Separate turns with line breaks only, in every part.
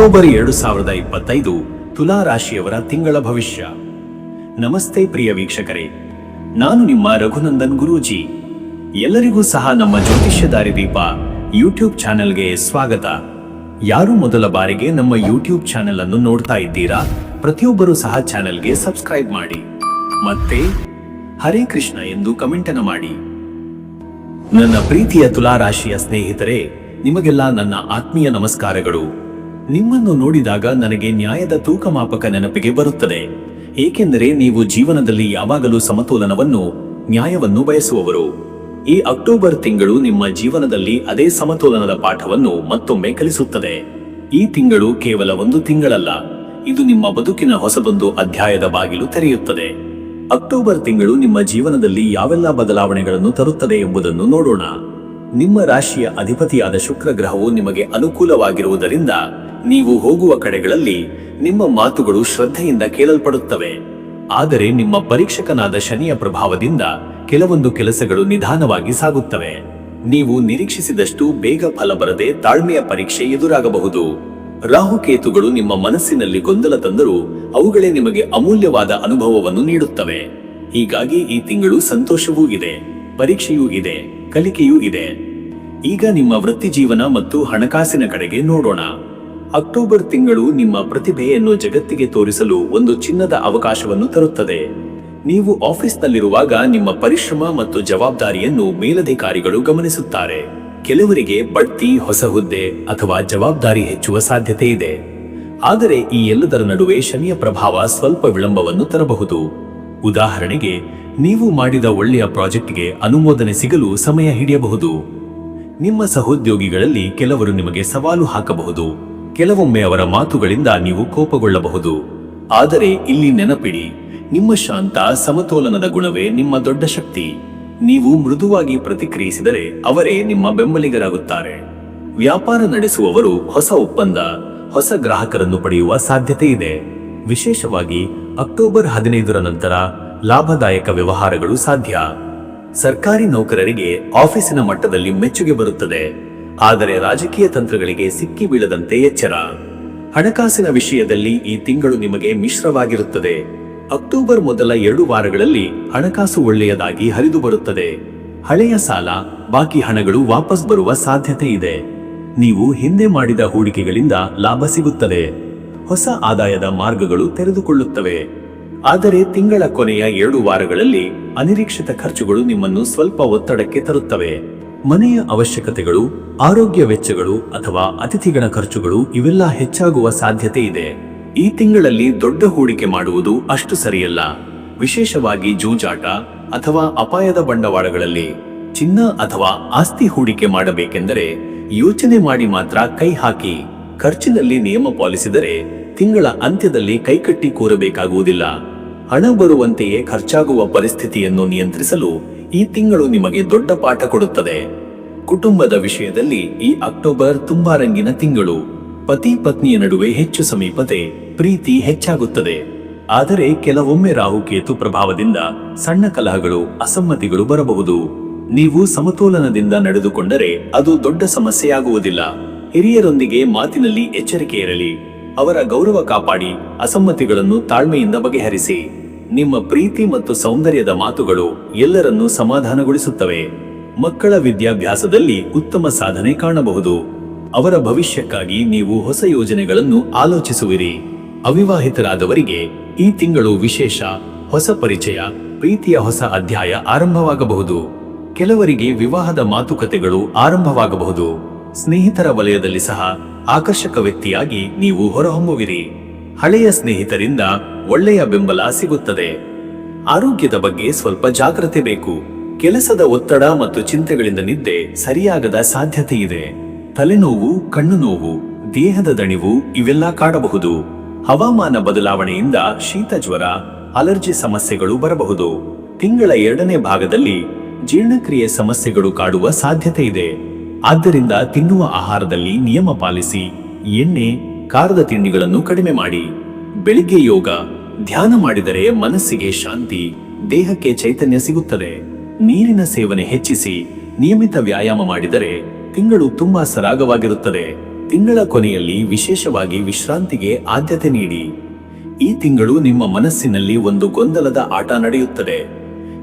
October ಎರಡು ಸಾವಿರದ ಇಪ್ಪತ್ತೈದು ತುಲಾ ರಾಶಿಯವರ ತಿಂಗಳ ಭವಿಷ್ಯ. ನಮಸ್ತೆ ಪ್ರಿಯ ವೀಕ್ಷಕರೇ, ನಾನು ನಿಮ್ಮ ರಘುನಂದನ್ ಗುರೂಜಿ. ಎಲ್ಲರಿಗೂ ಸಹ ನಮ್ಮ ಜ್ಯೋತಿಷ್ಯ ದಾರಿದೀಪ ಯೂಟ್ಯೂಬ್ ಚಾನೆಲ್ಗೆ ಸ್ವಾಗತ. ಯಾರು ಮೊದಲ ಬಾರಿಗೆ ನಮ್ಮ ಯೂಟ್ಯೂಬ್ ಚಾನೆಲ್ ಅನ್ನು ನೋಡ್ತಾ ಇದ್ದೀರಾ, ಪ್ರತಿಯೊಬ್ಬರೂ ಸಹ ಚಾನೆಲ್ಗೆ ಸಬ್ಸ್ಕ್ರೈಬ್ ಮಾಡಿ. ಮತ್ತೆ, ಹರೇ ಕೃಷ್ಣ ಎಂದು ಕಮೆಂಟ್ ಅನ್ನು ಮಾಡಿ. ನನ್ನ ಪ್ರೀತಿಯ ತುಲಾ ರಾಶಿಯ ಸ್ನೇಹಿತರೆ, ನಿಮಗೆಲ್ಲ ನನ್ನ ಆತ್ಮೀಯ ನಮಸ್ಕಾರಗಳು. ನಿಮ್ಮನ್ನು ನೋಡಿದಾಗ ನನಗೆ ನ್ಯಾಯದ ತೂಕಮಾಪಕ ನೆನಪಿಗೆ ಬರುತ್ತದೆ. ಏಕೆಂದರೆ ನೀವು ಜೀವನದಲ್ಲಿ ಯಾವಾಗಲೂ ಸಮತೋಲನವನ್ನು, ನ್ಯಾಯವನ್ನು ಬಯಸುವವರು. ಈ ಅಕ್ಟೋಬರ್ ತಿಂಗಳು ನಿಮ್ಮ ಜೀವನದಲ್ಲಿ ಅದೇ ಸಮತೋಲನದ ಪಾಠವನ್ನು ಮತ್ತೊಮ್ಮೆ ಕಲಿಸುತ್ತದೆ. ಈ ತಿಂಗಳು ಕೇವಲ ಒಂದು ತಿಂಗಳಲ್ಲ, ಇದು ನಿಮ್ಮ ಬದುಕಿನ ಹೊಸದೊಂದು ಅಧ್ಯಾಯದ ಬಾಗಿಲು ತೆರೆಯುತ್ತದೆ. ಅಕ್ಟೋಬರ್ ತಿಂಗಳು ನಿಮ್ಮ ಜೀವನದಲ್ಲಿ ಯಾವೆಲ್ಲ ಬದಲಾವಣೆಗಳನ್ನು ತರುತ್ತದೆ ಎಂಬುದನ್ನು ನೋಡೋಣ. ನಿಮ್ಮ ರಾಶಿಯ ಅಧಿಪತಿಯಾದ ಶುಕ್ರ ಗ್ರಹವು ನಿಮಗೆ ಅನುಕೂಲವಾಗಿರುವುದರಿಂದ ನೀವು ಹೋಗುವ ಕಡೆಗಳಲ್ಲಿ ನಿಮ್ಮ ಮಾತುಗಳು ಶ್ರದ್ಧೆಯಿಂದ ಕೇಳಲ್ಪಡುತ್ತವೆ. ಆದರೆ ನಿಮ್ಮ ಪರೀಕ್ಷಕನಾದ ಶನಿಯ ಪ್ರಭಾವದಿಂದ ಕೆಲವೊಂದು ಕೆಲಸಗಳು ನಿಧಾನವಾಗಿ ಸಾಗುತ್ತವೆ. ನೀವು ನಿರೀಕ್ಷಿಸಿದಷ್ಟು ಬೇಗ ಫಲ ಬರದೆ ತಾಳ್ಮೆಯ ಪರೀಕ್ಷೆ ಎದುರಾಗಬಹುದು. ರಾಹುಕೇತುಗಳು ನಿಮ್ಮ ಮನಸ್ಸಿನಲ್ಲಿ ಗೊಂದಲ ತಂದರೂ ಅವುಗಳೇ ನಿಮಗೆ ಅಮೂಲ್ಯವಾದ ಅನುಭವವನ್ನು ನೀಡುತ್ತವೆ. ಹೀಗಾಗಿ ಈ ತಿಂಗಳು ಸಂತೋಷವೂ ಇದೆ, ಪರೀಕ್ಷೆಯೂ ಇದೆ, ಕಲಿಕೆಯೂ ಇದೆ. ಈಗ ನಿಮ್ಮ ವೃತ್ತಿ ಜೀವನ ಮತ್ತು ಹಣಕಾಸಿನ ಕಡೆಗೆ ನೋಡೋಣ. ಅಕ್ಟೋಬರ್ ತಿಂಗಳು ನಿಮ್ಮ ಪ್ರತಿಭೆಯನ್ನು ಜಗತ್ತಿಗೆ ತೋರಿಸಲು ಒಂದು ಚಿನ್ನದ ಅವಕಾಶವನ್ನು ತರುತ್ತದೆ. ನೀವು ಆಫೀಸ್ನಲ್ಲಿರುವಾಗ ನಿಮ್ಮ ಪರಿಶ್ರಮ ಮತ್ತು ಜವಾಬ್ದಾರಿಯನ್ನು ಮೇಲಧಿಕಾರಿಗಳು ಗಮನಿಸುತ್ತಾರೆ. ಕೆಲವರಿಗೆ ಬಡ್ತಿ, ಹೊಸ ಹುದ್ದೆ ಅಥವಾ ಜವಾಬ್ದಾರಿ ಹೆಚ್ಚುವ ಸಾಧ್ಯತೆ ಇದೆ. ಆದರೆ ಈ ಎಲ್ಲದರ ನಡುವೆ ಶನಿಯ ಪ್ರಭಾವ ಸ್ವಲ್ಪ ವಿಳಂಬವನ್ನು ತರಬಹುದು. ಉದಾಹರಣೆಗೆ, ನೀವು ಮಾಡಿದ ಒಳ್ಳೆಯ ಪ್ರಾಜೆಕ್ಟ್ಗೆ ಅನುಮೋದನೆ ಸಿಗಲು ಸಮಯ ಹಿಡಿಯಬಹುದು. ನಿಮ್ಮ ಸಹೋದ್ಯೋಗಿಗಳಲ್ಲಿ ಕೆಲವರು ನಿಮಗೆ ಸವಾಲು ಹಾಕಬಹುದು. ಕೆಲವೊಮ್ಮೆ ಅವರ ಮಾತುಗಳಿಂದ ನೀವು ಕೋಪಗೊಳ್ಳಬಹುದು. ಆದರೆ ಇಲ್ಲಿ ನೆನಪಿಡಿ, ನಿಮ್ಮ ಶಾಂತ ಸಮತೋಲನದ ಗುಣವೇ ನಿಮ್ಮ ದೊಡ್ಡ ಶಕ್ತಿ. ನೀವು ಮೃದುವಾಗಿ ಪ್ರತಿಕ್ರಿಯಿಸಿದರೆ ಅವರೇ ನಿಮ್ಮ ಬೆಂಬಲಿಗರಾಗುತ್ತಾರೆ. ವ್ಯಾಪಾರ ನಡೆಸುವವರು ಹೊಸ ಒಪ್ಪಂದ, ಹೊಸ ಗ್ರಾಹಕರನ್ನು ಪಡೆಯುವ ಸಾಧ್ಯತೆ ಇದೆ. ವಿಶೇಷವಾಗಿ ಅಕ್ಟೋಬರ್ ಹದಿನೈದರ ನಂತರ ಲಾಭದಾಯಕ ವ್ಯವಹಾರಗಳು ಸಾಧ್ಯ. ಸರ್ಕಾರಿ ನೌಕರರಿಗೆ ಆಫೀಸಿನ ಮಟ್ಟದಲ್ಲಿ ಮೆಚ್ಚುಗೆ ಬರುತ್ತದೆ. ಆದರೆ ರಾಜಕೀಯ ತಂತ್ರಗಳಿಗೆ ಸಿಕ್ಕಿ ಬೀಳದಂತೆ ಎಚ್ಚರ. ಹಣಕಾಸಿನ ವಿಷಯದಲ್ಲಿ ಈ ತಿಂಗಳು ನಿಮಗೆ ಮಿಶ್ರವಾಗಿರುತ್ತದೆ. ಅಕ್ಟೋಬರ್ ಮೊದಲ ಎರಡು ವಾರಗಳಲ್ಲಿ ಹಣಕಾಸು ಒಳ್ಳೆಯದಾಗಿ ಹರಿದು ಬರುತ್ತದೆ. ಹಳೆಯ ಸಾಲ, ಬಾಕಿ ಹಣಗಳು ವಾಪಸ್ ಬರುವ ಸಾಧ್ಯತೆ ಇದೆ. ನೀವು ಹಿಂದೆ ಮಾಡಿದ ಹೂಡಿಕೆಗಳಿಂದ ಲಾಭ ಸಿಗುತ್ತದೆ. ಹೊಸ ಆದಾಯದ ಮಾರ್ಗಗಳು ತೆರೆದುಕೊಳ್ಳುತ್ತವೆ. ಆದರೆ ತಿಂಗಳ ಕೊನೆಯ ಎರಡು ವಾರಗಳಲ್ಲಿ ಅನಿರೀಕ್ಷಿತ ಖರ್ಚುಗಳು ನಿಮ್ಮನ್ನು ಸ್ವಲ್ಪ ಒತ್ತಡಕ್ಕೆ ತರುತ್ತವೆ. ಮನೆಯ ಅವಶ್ಯಕತೆಗಳು, ಆರೋಗ್ಯ ವೆಚ್ಚಗಳು ಅಥವಾ ಅತಿಥಿಗಳ ಖರ್ಚುಗಳು ಇವೆಲ್ಲ ಹೆಚ್ಚಾಗುವ ಸಾಧ್ಯತೆ ಇದೆ. ಈ ತಿಂಗಳಲ್ಲಿ ದೊಡ್ಡ ಹೂಡಿಕೆ ಮಾಡುವುದು ಅಷ್ಟು ಸರಿಯಲ್ಲ. ವಿಶೇಷವಾಗಿ ಜೂಜಾಟ ಅಥವಾ ಅಪಾಯದ ಬಂಡವಾಳಗಳಲ್ಲಿ ಚಿನ್ನ ಅಥವಾ ಆಸ್ತಿ ಹೂಡಿಕೆ ಮಾಡಬೇಕೆಂದರೆ ಯೋಚನೆ ಮಾಡಿ ಮಾತ್ರ ಕೈ ಹಾಕಿ. ಖರ್ಚಿನಲ್ಲಿ ನಿಯಮ ಪಾಲಿಸಿದರೆ ತಿಂಗಳ ಅಂತ್ಯದಲ್ಲಿ ಕೈಕಟ್ಟಿ ಕೂರಬೇಕಾಗುವುದಿಲ್ಲ. ಹಣ ಬರುವಂತೆಯೇ ಖರ್ಚಾಗುವ ಪರಿಸ್ಥಿತಿಯನ್ನು ನಿಯಂತ್ರಿಸಲು ಈ ತಿಂಗಳು ನಿಮಗೆ ದೊಡ್ಡ ಪಾಠ ಕೊಡುತ್ತದೆ. ಕುಟುಂಬದ ವಿಷಯದಲ್ಲಿ ಈ ಅಕ್ಟೋಬರ್ ತುಂಬಾ ರಂಗಿನ ತಿಂಗಳು. ಪತಿ ಪತ್ನಿಯ ನಡುವೆ ಹೆಚ್ಚು ಸಮೀಪತೆ, ಪ್ರೀತಿ ಹೆಚ್ಚಾಗುತ್ತದೆ. ಆದರೆ ಕೆಲವೊಮ್ಮೆ ರಾಹುಕೇತು ಪ್ರಭಾವದಿಂದ ಸಣ್ಣ ಕಲಹಗಳು, ಅಸಮ್ಮತಿಗಳು ಬರಬಹುದು. ನೀವು ಸಮತೋಲನದಿಂದ ನಡೆದುಕೊಂಡರೆ ಅದು ದೊಡ್ಡ ಸಮಸ್ಯೆಯಾಗುವುದಿಲ್ಲ. ಹಿರಿಯರೊಂದಿಗೆ ಮಾತಿನಲ್ಲಿ ಎಚ್ಚರಿಕೆ ಇರಲಿ. ಅವರ ಗೌರವ ಕಾಪಾಡಿ ಅಸಮ್ಮತಿಗಳನ್ನು ತಾಳ್ಮೆಯಿಂದ ಬಗೆಹರಿಸಿ. ನಿಮ್ಮ ಪ್ರೀತಿ ಮತ್ತು ಸೌಂದರ್ಯದ ಮಾತುಗಳು ಎಲ್ಲರನ್ನೂ ಸಮಾಧಾನಗೊಳಿಸುತ್ತವೆ. ಮಕ್ಕಳ ವಿದ್ಯಾಭ್ಯಾಸದಲ್ಲಿ ಉತ್ತಮ ಸಾಧನೆ ಕಾಣಬಹುದು. ಅವರ ಭವಿಷ್ಯಕ್ಕಾಗಿ ನೀವು ಹೊಸ ಯೋಜನೆಗಳನ್ನು ಆಲೋಚಿಸುವಿರಿ. ಅವಿವಾಹಿತರಾದವರಿಗೆ ಈ ತಿಂಗಳು ವಿಶೇಷ, ಹೊಸ ಪರಿಚಯ, ಪ್ರೀತಿಯ ಹೊಸ ಅಧ್ಯಾಯ ಆರಂಭವಾಗಬಹುದು. ಕೆಲವರಿಗೆ ವಿವಾಹದ ಮಾತುಕತೆಗಳು ಆರಂಭವಾಗಬಹುದು. ಸ್ನೇಹಿತರ ವಲಯದಲ್ಲಿ ಸಹ ಆಕರ್ಷಕ ವ್ಯಕ್ತಿಯಾಗಿ ನೀವು ಹೊರಹೊಮ್ಮುವಿರಿ. ಹಳೆಯ ಸ್ನೇಹಿತರಿಂದ ಒಳ್ಳೆಯ ಬೆಂಬಲ ಸಿಗುತ್ತದೆ. ಆರೋಗ್ಯದ ಬಗ್ಗೆ ಸ್ವಲ್ಪ ಜಾಗ್ರತೆ ಬೇಕು. ಕೆಲಸದ ಒತ್ತಡ ಮತ್ತು ಚಿಂತೆಗಳಿಂದ ನಿದ್ದೆ ಸರಿಯಾಗದ ಸಾಧ್ಯತೆ ಇದೆ. ತಲೆನೋವು ಕಣ್ಣು ನೋವು ದೇಹದ ದಣಿವು ಇವೆಲ್ಲ ಕಾಡಬಹುದು. ಹವಾಮಾನ ಬದಲಾವಣೆಯಿಂದ ಶೀತ ಜ್ವರ, ಅಲರ್ಜಿ ಸಮಸ್ಯೆಗಳು ಬರಬಹುದು. ತಿಂಗಳ ಎರಡನೇ ಭಾಗದಲ್ಲಿ ಜೀರ್ಣಕ್ರಿಯೆ ಸಮಸ್ಯೆಗಳು ಕಾಡುವ ಸಾಧ್ಯತೆ ಇದೆ. ಆದ್ದರಿಂದ ತಿನ್ನುವ ಆಹಾರದಲ್ಲಿ ನಿಯಮ ಪಾಲಿಸಿ ಎಣ್ಣೆ ಖಾರದ ತಿಂಡಿಗಳನ್ನು ಕಡಿಮೆ ಮಾಡಿ. ಬೆಳಿಗ್ಗೆ ಯೋಗ, ಧ್ಯಾನ ಮಾಡಿದರೆ ಮನಸ್ಸಿಗೆ ಶಾಂತಿ, ದೇಹಕ್ಕೆ ಚೈತನ್ಯ ಸಿಗುತ್ತದೆ. ನೀರಿನ ಸೇವನೆ ಹೆಚ್ಚಿಸಿ, ನಿಯಮಿತ ವ್ಯಾಯಾಮ ಮಾಡಿದರೆ ತಿಂಗಳು ತುಂಬಾ ಸರಾಗವಾಗಿರುತ್ತದೆ. ತಿಂಗಳ ಕೊನೆಯಲ್ಲಿ ವಿಶೇಷವಾಗಿ ವಿಶ್ರಾಂತಿಗೆ ಆದ್ಯತೆ ನೀಡಿ. ಈ ತಿಂಗಳು ನಿಮ್ಮ ಮನಸ್ಸಿನಲ್ಲಿ ಒಂದು ಗೊಂದಲದ ಆಟ ನಡೆಯುತ್ತದೆ.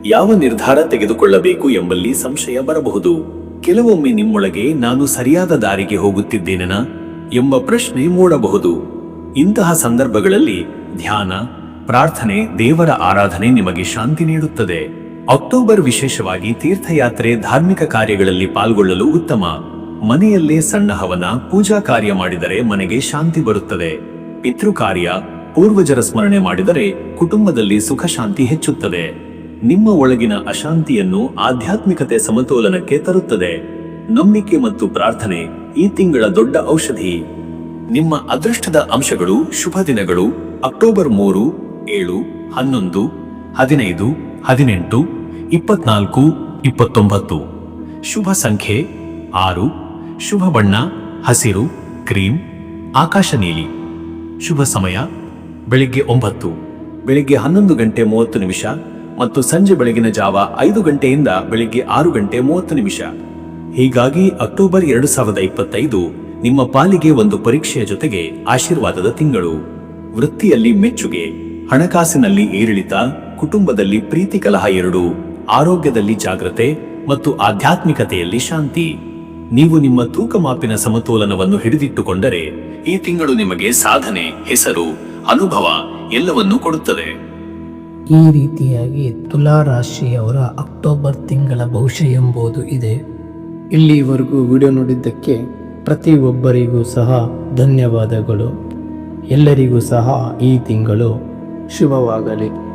ಯಾವ ನಿರ್ಧಾರ ತೆಗೆದುಕೊಳ್ಳಬೇಕು ಎಂಬಲ್ಲಿ ಸಂಶಯ ಬರಬಹುದು. ಕೆಲವೊಮ್ಮೆ ನಿಮ್ಮೊಳಗೆ ನಾನು ಸರಿಯಾದ ದಾರಿಗೆ ಹೋಗುತ್ತಿದ್ದೇನೆನಾ? ಎಂಬ ಪ್ರಶ್ನೆ ಮೂಡಬಹುದು. ಇಂತಹ ಸಂದರ್ಭಗಳಲ್ಲಿ ಧ್ಯಾನ, ಪ್ರಾರ್ಥನೆ, ದೇವರ ಆರಾಧನೆ ನಿಮಗೆ ಶಾಂತಿ ನೀಡುತ್ತದೆ. ಅಕ್ಟೋಬರ್ ವಿಶೇಷವಾಗಿ ತೀರ್ಥಯಾತ್ರೆ ಧಾರ್ಮಿಕ ಕಾರ್ಯಗಳಲ್ಲಿ ಪಾಲ್ಗೊಳ್ಳಲು ಉತ್ತಮ. ಮನೆಯಲ್ಲೇ ಸಣ್ಣ ಹವನ, ಪೂಜಾ ಕಾರ್ಯ ಮಾಡಿದರೆ ಮನೆಗೆ ಶಾಂತಿ ಬರುತ್ತದೆ. ಪಿತೃ ಕಾರ್ಯ, ಪೂರ್ವಜರ ಸ್ಮರಣೆ ಮಾಡಿದರೆ ಕುಟುಂಬದಲ್ಲಿ ಸುಖ ಶಾಂತಿ ಹೆಚ್ಚುತ್ತದೆ. ನಿಮ್ಮ ಒಳಗಿನ ಅಶಾಂತಿಯನ್ನು ಆಧ್ಯಾತ್ಮಿಕತೆ ಸಮತೋಲನಕ್ಕೆ ತರುತ್ತದೆ. ನಂಬಿಕೆ ಮತ್ತು ಪ್ರಾರ್ಥನೆ ಈ ತಿಂಗಳ ದೊಡ್ಡ ಔಷಧಿ. ನಿಮ್ಮ ಅದೃಷ್ಟದ ಅಂಶಗಳು, ಶುಭ ದಿನಗಳು, ಅಕ್ಟೋಬರ್ ಮೂರು, ಏಳು, ಹನ್ನೊಂದು, ಹದಿನೈದು, ಹದಿನೆಂಟು, ಇಪ್ಪತ್ನಾಲ್ಕು, ಇಪ್ಪತ್ತೊಂಬತ್ತು. ಶುಭ ಸಂಖ್ಯೆ ಆರು. ಶುಭ ಬಣ್ಣ, ಹಸಿರು ಕ್ರೀಮ್ ಆಕಾಶ ನೀಲಿ. ಶುಭ ಸಮಯ ಬೆಳಿಗ್ಗೆ ಒಂಬತ್ತು. ಬೆಳಿಗ್ಗೆ ಹನ್ನೊಂದು ಗಂಟೆ ಮೂವತ್ತು ನಿಮಿಷ ಮತ್ತು ಸಂಜೆ ಬೆಳಗಿನ ಜಾವ ಐದು ಗಂಟೆಯಿಂದ ಬೆಳಿಗ್ಗೆ ಆರು ಗಂಟೆ ಮೂವತ್ತು ನಿಮಿಷ. ಹೀಗಾಗಿ ಅಕ್ಟೋಬರ್ ಎರಡು ಸಾವಿರದ ಇಪ್ಪತ್ತೈದು ನಿಮ್ಮ ಪಾಲಿಗೆ ಒಂದು ಪರೀಕ್ಷೆಯ ಜೊತೆಗೆ ಆಶೀರ್ವಾದದ ತಿಂಗಳು. ವೃತ್ತಿಯಲ್ಲಿ ಮೆಚ್ಚುಗೆ, ಹಣಕಾಸಿನಲ್ಲಿ ಏರಿಳಿತ, ಕುಟುಂಬದಲ್ಲಿ ಪ್ರೀತಿ ಕಲಹ ಎರಡು, ಆರೋಗ್ಯದಲ್ಲಿ ಜಾಗ್ರತೆ ಮತ್ತು ಆಧ್ಯಾತ್ಮಿಕತೆಯಲ್ಲಿ ಶಾಂತಿ. ನೀವು ನಿಮ್ಮ ತೂಕ ಮಾಪಿನ ಸಮತೋಲನವನ್ನು ಹಿಡಿದಿಟ್ಟುಕೊಂಡರೆ ಈ ತಿಂಗಳು ನಿಮಗೆ ಸಾಧನೆ, ಹೆಸರು, ಅನುಭವ ಎಲ್ಲವನ್ನೂ ಕೊಡುತ್ತದೆ.
ಈ ರೀತಿಯಾಗಿ ತುಲಾ ರಾಶಿಯವರ ಅಕ್ಟೋಬರ್ ತಿಂಗಳ ಭವಿಷ್ಯ ಎಂಬುದು ಇದೆ. ಇಲ್ಲಿವರೆಗೂ ವಿಡಿಯೋ ನೋಡಿದ್ದಕ್ಕೆ ಪ್ರತಿಯೊಬ್ಬರಿಗೂ ಸಹ ಧನ್ಯವಾದಗಳು. ಎಲ್ಲರಿಗೂ ಸಹ ಈ ತಿಂಗಳು ಶುಭವಾಗಲಿ.